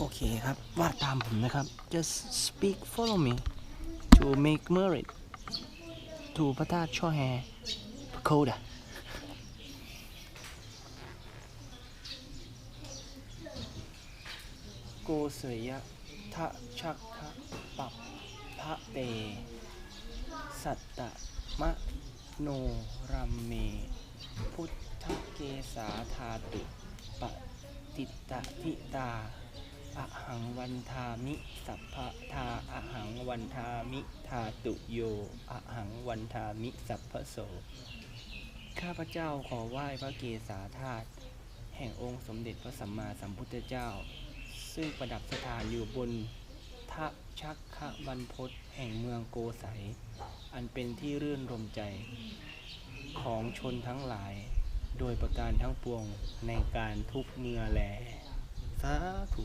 โอเคครับวาดตามผมนะครับ just speak follow me to make merit to พระธาตุช่อแฮโคดะโกเสยะทะชักคะปับพระเต สัตตะมะโนรัมเม พุทธเกสาธาตุปฏิตตทิตา อะหังวันทามิ สัพพะทาอะหังวันทามิ ทาตุโยอะหังวันทามิ สัพพะโส ข้าพเจ้าขอไหว้พระเกศาธาตุแห่งองค์สมเด็จพระสัมมาสัมพุทธเจ้า ซึ่งประดับสถานอยู่บนทะชักขะบรรพตแห่งเมืองโกสัย อันเป็นที่รื่นรมใจ ของชนทั้งหลาย โดยประการทั้งปวงในการทุกเมื่อแลสาธุ